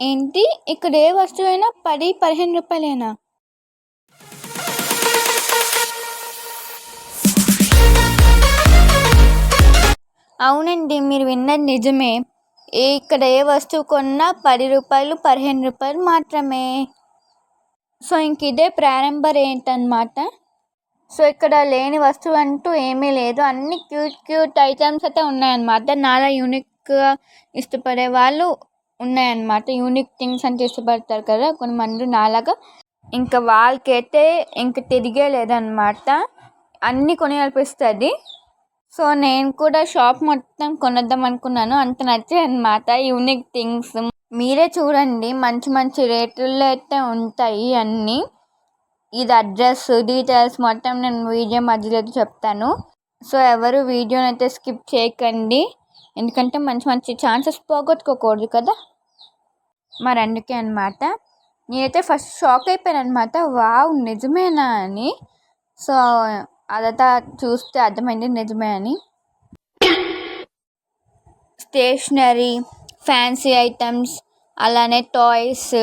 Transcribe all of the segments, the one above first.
ఏంటి? ఇక్కడ ఏ వస్తువైనా పది పదిహేను రూపాయలేనా? అవునండి మీరు విన్నది నిజమే. ఇక్కడ ఏ వస్తువు కొన్నా పది రూపాయలు పదిహేను రూపాయలు మాత్రమే. సో ఇంక ఇదే ప్రారంభ రేట్ అనమాట సో ఇక్కడ లేని వస్తువు అంటూ ఏమీ లేదు. అన్ని క్యూట్ క్యూట్ ఐటమ్స్ అయితే ఉన్నాయన్నమాట. నాలా యూనిక్గా ఇష్టపడే వాళ్ళు ఉన్నాయన్నమాట. యూనిక్ థింగ్స్ అని ఇష్టపడతారు కదా కొంతమంది నాలాగా. ఇంకా వాళ్ళకైతే ఇంక తిరిగే లేదనమాట అన్నీ కొనియాల్పిస్తుంది సో నేను కూడా షాప్ మొత్తం కొనొద్దాం అనుకున్నాను. అంత నచ్చాయి యూనిక్ థింగ్స్ మీరే చూడండి. మంచి మంచి రేట్లలో అయితే ఉంటాయి అన్నీ. ఇది అడ్రస్ డీటెయిల్స్ మొత్తం నేను వీడియో మధ్యలో చెప్తాను. సో ఎవరు వీడియోని అయితే స్కిప్ చేయకండి. ఎందుకంటే మంచి మంచి ఛాన్సెస్ పోగొట్టుకోకూడదు కదా. మరి అందుకే అనమాట నేనైతే ఫస్ట్ షాక్ అయిపోయాను అనమాట వావ్ నిజమేనా అని. సో అదంతా చూస్తే అర్థమైంది నిజమే అని. స్టేషనరీ ఫ్యాన్సీ ఐటమ్స్ అలానే టాయ్స్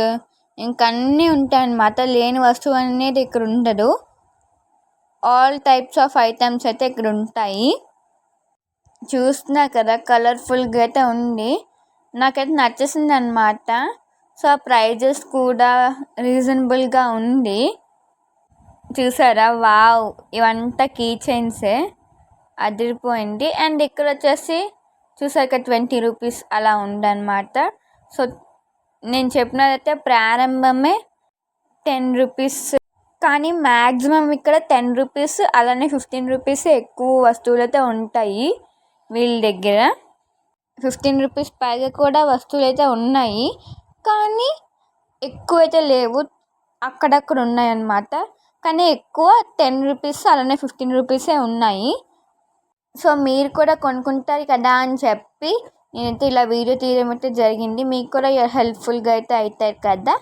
ఇంకా అన్నీ ఉంటాయి అన్నమాట. లేని వస్తువు అనేది ఇక్కడ ఉండదు. ఆల్ టైప్స్ ఆఫ్ ఐటమ్స్ అయితే ఇక్కడ ఉంటాయి. చూస్తున్నా కదా కలర్ఫుల్గా అయితే ఉంది. నాకైతే నచ్చేసింది అనమాట సో ఆ ప్రైజెస్ కూడా రీజనబుల్గా ఉంది. చూసారా? వావ్! ఇవంతా కీ చైన్సే. అదిరిపోయింది. అండ్ ఇక్కడ వచ్చేసి చూసాక ట్వంటీ రూపీస్ అలా ఉందన్నమాట. సో నేను చెప్పినదైతే ప్రారంభమే టెన్ రూపీస్. కానీ మ్యాక్సిమం ఇక్కడ టెన్ రూపీస్ అలానే ఫిఫ్టీన్ రూపీస్ ఎక్కువ వస్తువులైతే ఉంటాయి వీళ్ళ దగ్గర. ఫిఫ్టీన్ రూపీస్ పైగా కూడా వస్తువులు అయితే ఉన్నాయి. కానీ ఎక్కువ అయితే లేవు. అక్కడక్కడ ఉన్నాయన్నమాట. కానీ ఎక్కువ టెన్ రూపీస్ అలానే ఫిఫ్టీన్ రూపీసే ఉన్నాయి. సో మీరు కూడా కొనుక్కుంటారు కదా అని చెప్పి నేనైతే ఇలా వీడియో తీయడం అయితే జరిగింది. మీకు కూడా హెల్ప్ఫుల్గా అయితే అవుతాయి కదా.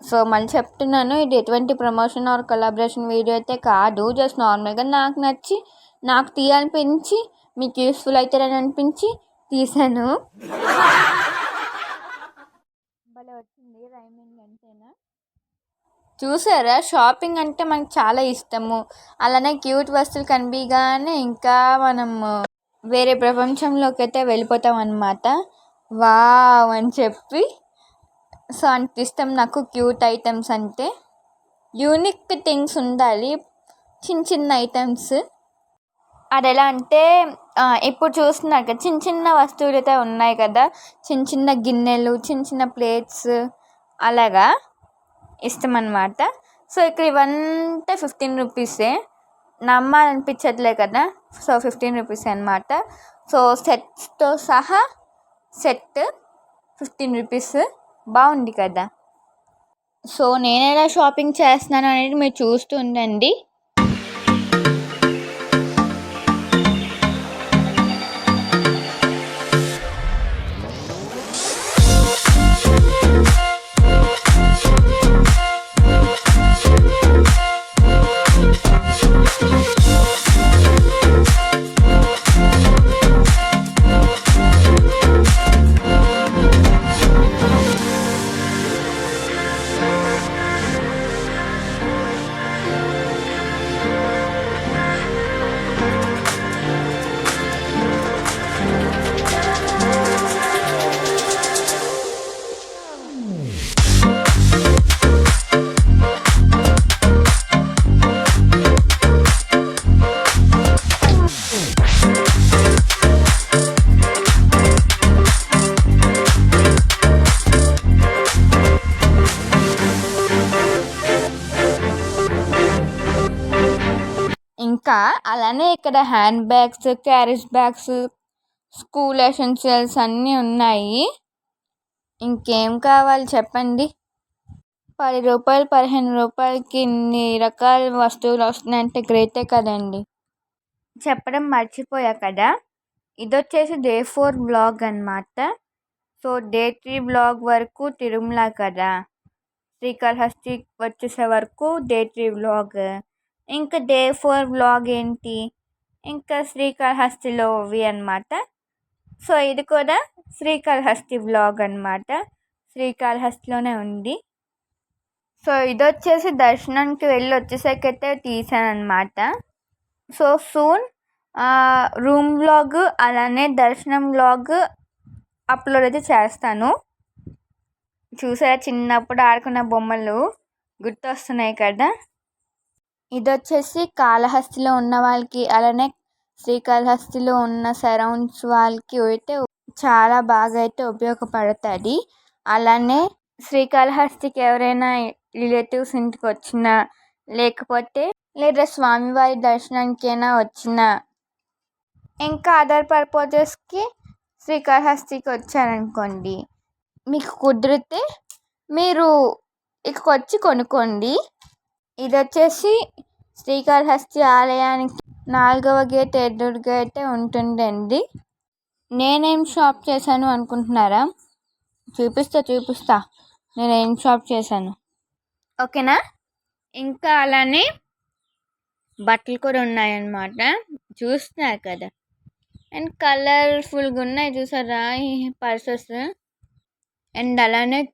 సో మళ్ళీ చెప్తున్నాను ఇది ఎటువంటి ప్రమోషన్ ఆర్ కొలాబరేషన్ వీడియో అయితే కాదు. జస్ట్ నార్మల్గా నాకు నచ్చి నాకు తీయాలనిపించి మీకు యూస్ఫుల్ అవుతారని అనిపించి తీశాను టైమింగ్ అంతేనా? చూసారా? షాపింగ్ అంటే మనకు చాలా ఇష్టము. అలానే క్యూట్ వస్తువులు కనిపించగానే ఇంకా మనం వేరే ప్రపంచంలోకి అయితే వెళ్ళిపోతాం అన్నమాట. వావ్ అని చెప్పి. సో అంత ఇష్టం నాకు క్యూట్ ఐటమ్స్ అంటే. యూనిక్ థింగ్స్ ఉండాలి. చిన్న చిన్న ఐటమ్స్. అది ఎలా అంటే ఇప్పుడు చూస్తున్నారు కదా చిన్న చిన్న వస్తువులు అయితే ఉన్నాయి కదా. చిన్న చిన్న గిన్నెలు చిన్న చిన్న ప్లేట్స్. అలాగా? ఇష్టం సో ఇక్కడ ఇవంతా ఫిఫ్టీన్ రూపీసే. నమ్మాలనిపించట్లే కదా? సో ఫిఫ్టీన్ రూపీస్ అనమాట సో సెట్స్తో సహా సెట్ ఫిఫ్టీన్ రూపీస్. బాగుంది కదా? సో నేను ఎలా షాపింగ్ చేస్తున్నాను అనేది మీరు చూస్తూ ఉండండి. అలానే ఇక్కడ hand bags carriage bags school essentials అన్నీ ఉన్నాయి. ఇంకేం కావాలి చెప్పండి? పది రూపాయలు పదిహేను రూపాయలకి ఇన్ని రకాల వస్తువులు వస్తున్నాయంటే గ్రేటే కదండి. చెప్పడం మర్చిపోయా కదా? ఇది వచ్చేసి డే ఫోర్ బ్లాగ్ అనమాట సో డే త్రీ బ్లాగ్ వరకు తిరుమల కదా? శ్రీకాళహస్తి వచ్చేసే వరకు డే త్రీ బ్లాగ్. ఇంకా డే ఫోర్ వ్లాగ్ ఏంటి? ఇంకా శ్రీకాళహస్తిలోవి అనమాట సో ఇది కూడా శ్రీకాళహస్తి వ్లాగ్ అనమాట శ్రీకాళహస్తిలోనే ఉంది. సో ఇది వచ్చేసి దర్శనానికి వెళ్ళి వచ్చేసరికైతే తీసాను అనమాట సో సూన్ రూమ్ వ్లాగ్ అలానే దర్శనం వ్లాగ్ అప్లోడ్ అయితే చేస్తాను. చూసారా చిన్నప్పుడు ఆడుకున్న బొమ్మలు గుర్తొస్తున్నాయి కదా? ఇది వచ్చేసి కాళహస్తిలో ఉన్న వాళ్ళకి అలానే శ్రీకాళహస్తిలో ఉన్న సరౌండ్స్ వాళ్ళకి అయితే చాలా బాగా అయితే ఉపయోగపడుతుంది. అలానే శ్రీకాళహస్తికి ఎవరైనా రిలేటివ్స్ ఇంటికి వచ్చినా లేకపోతే లేదా స్వామివారి దర్శనానికైనా వచ్చినా ఇంకా అదర్ పర్పజెస్కి శ్రీకాళహస్తికి వచ్చారనుకోండి మీకు కుదిరితే మీరు ఇక్కడికి వచ్చి కొనుక్కోండి. ఇది వచ్చేసి శ్రీకాళహస్తి ఆలయానికి నాలుగవ గేట్ ఎదురుగా అయితే ఉంటుందండి. నేనేం షాప్ చేశాను అనుకుంటున్నారా? చూపిస్తా చూపిస్తా. నేను ఏం షాప్ చేశాను? ఓకేనా? ఇంకా అలానే బట్టలు కూడా ఉన్నాయన్నమాట. చూస్తున్నారు కదా. అండ్ కలర్ఫుల్గా ఉన్నాయి చూసారా ఈ పర్సెస్? అండ్ అలానే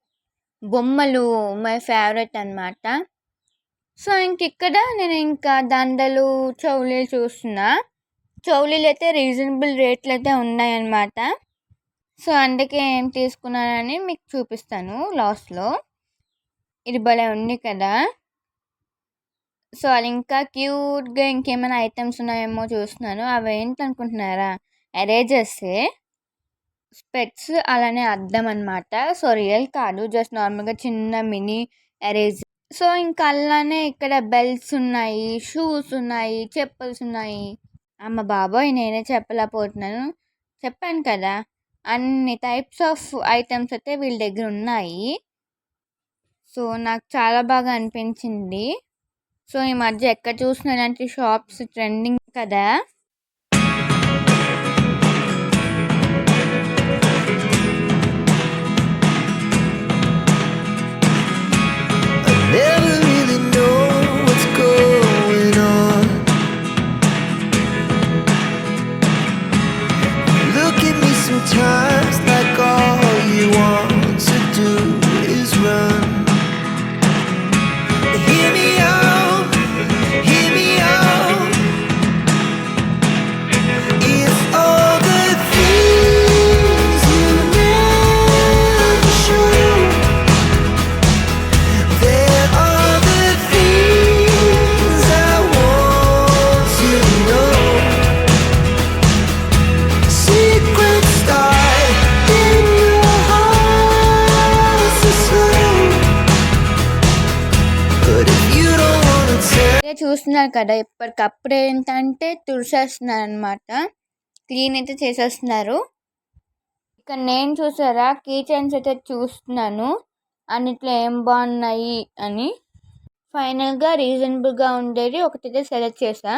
బొమ్మలు మై ఫేవరెట్ అనమాట సో ఇంక ఇక్కడ నేను ఇంకా దండలు చౌలీలు చూస్తున్నా. చౌలీలు అయితే రీజనబుల్ రేట్లు అయితే ఉన్నాయన్నమాట. సో అందుకే ఏం తీసుకున్నానని మీకు చూపిస్తాను లాస్ట్లో. ఇది భలే ఉంది కదా. సో అది ఇంకా క్యూట్గా ఇంకేమైనా ఐటమ్స్ ఉన్నాయేమో చూస్తున్నాను. అవి ఏంటనుకుంటున్నారా? ఎరేజర్సే స్పెట్స్ అలానే అద్దం అనమాట సో రియల్ కాదు. జస్ట్ నార్మల్గా చిన్న మినీ ఎరేజ్ సో ఇంకా అలానే ఇక్కడ బెల్ట్స్ ఉన్నాయి షూస్ ఉన్నాయి చెప్పల్స్ ఉన్నాయి. అమ్మ బాబోయ్ నేనే చెప్పలేకపోతున్నాను. చెప్పాను కదా అన్ని టైప్స్ ఆఫ్ ఐటమ్స్ అయితే వీళ్ళ దగ్గర ఉన్నాయి. సో నాకు చాలా బాగా అనిపించింది. సో ఈ మధ్య ఎక్కడ చూసిన ఇలాంటి షాప్స్ ట్రెండింగ్ కదా. చూస్తున్నారు కదా ఇప్పటికప్పుడు ఏంటంటే తుడిచేస్తున్నారు అనమాట క్లీన్ అయితే చేసేస్తున్నారు. ఇక్కడ నేను చూసారా కీ చైన్స్ అయితే చూస్తున్నాను. అన్నిట్లో ఏం బాగున్నాయి అని. ఫైనల్గా రీజనబుల్గా ఉండేది ఒకటైతే సెలెక్ట్ చేసా.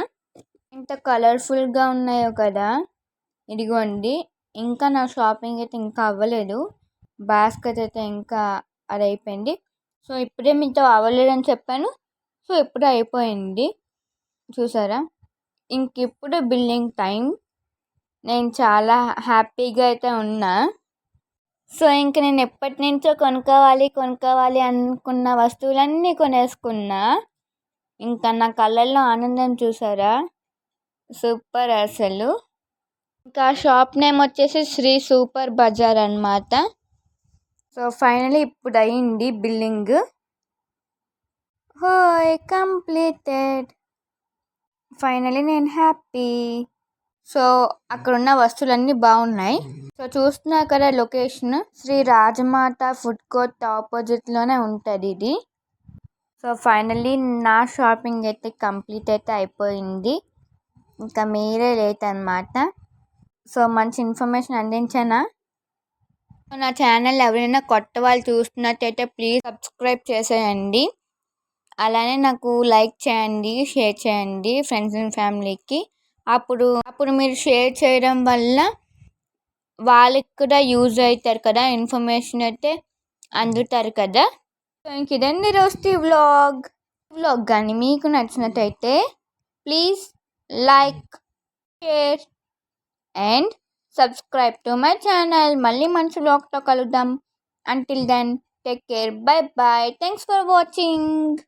ఇంత కలర్ఫుల్గా ఉన్నాయో కదా. ఇదిగోండి ఇంకా నా షాపింగ్ అయితే ఇంకా అవ్వలేదు. బాస్కెట్ అయితే ఇంకా అది అయిపోయింది సో ఇప్పుడే మీతో అవ్వలేదని చెప్పాను. సో ఇప్పుడు అయిపోయింది. చూసారా? ఇంక ఇప్పుడు బిల్లింగ్ టైం నేను చాలా హ్యాపీగా అయితే ఉన్నా. సో ఇంక నేను ఎప్పటి నుంచో కొనుక్కోవాలి కొనుక్కోవాలి అనుకున్న వస్తువులన్నీ కొనేసుకున్నా. ఇంకా నా కళ్ళల్లో ఆనందం చూసారా? సూపర్ అసలు. ఇంకా షాప్ నేమ్ వచ్చేసి శ్రీ సూపర్ బజార్ అనమాట సో ఫైనలీ ఇప్పుడు అయింది బిల్లింగ్. హోయ్ కంప్లీటెడ్ ఫైనలీ నేను హ్యాపీ సో అక్కడ ఉన్న వస్తువులన్నీ బాగున్నాయి. సో చూస్తున్నా కదా location Sri Rajamatha food court ఆపోజిట్లోనే ఉంటుంది ఇది. సో ఫైనల్లీ నా షాపింగ్ అయితే కంప్లీట్ అయితే అయిపోయింది. ఇంకా మీరే లేట్ అనమాట సో మంచి ఇన్ఫర్మేషన్ అందించానా? నా ఛానల్ ఎవరైనా కొత్త వాళ్ళు చూస్తున్నట్టయితే ప్లీజ్ సబ్స్క్రైబ్ చేసేయండి. అలానే నాకు లైక్ చేయండి షేర్ చేయండి ఫ్రెండ్స్ అండ్ ఫ్యామిలీకి. అప్పుడు అప్పుడు మీరు షేర్ చేయడం వల్ల వాళ్ళకి కూడా యూజ్ అవుతారు కదా ఇన్ఫర్మేషన్ అయితే అందుతారు కదా. ఇంక ఇదండి రోజు వ్లాగ్ వ్లాగ్ కానీ మీకు నచ్చినట్టయితే please like share and subscribe to my channel. మళ్ళీ మంచి వ్లాగ్తో కలుద్దాం. Until then take care bye bye thanks for watching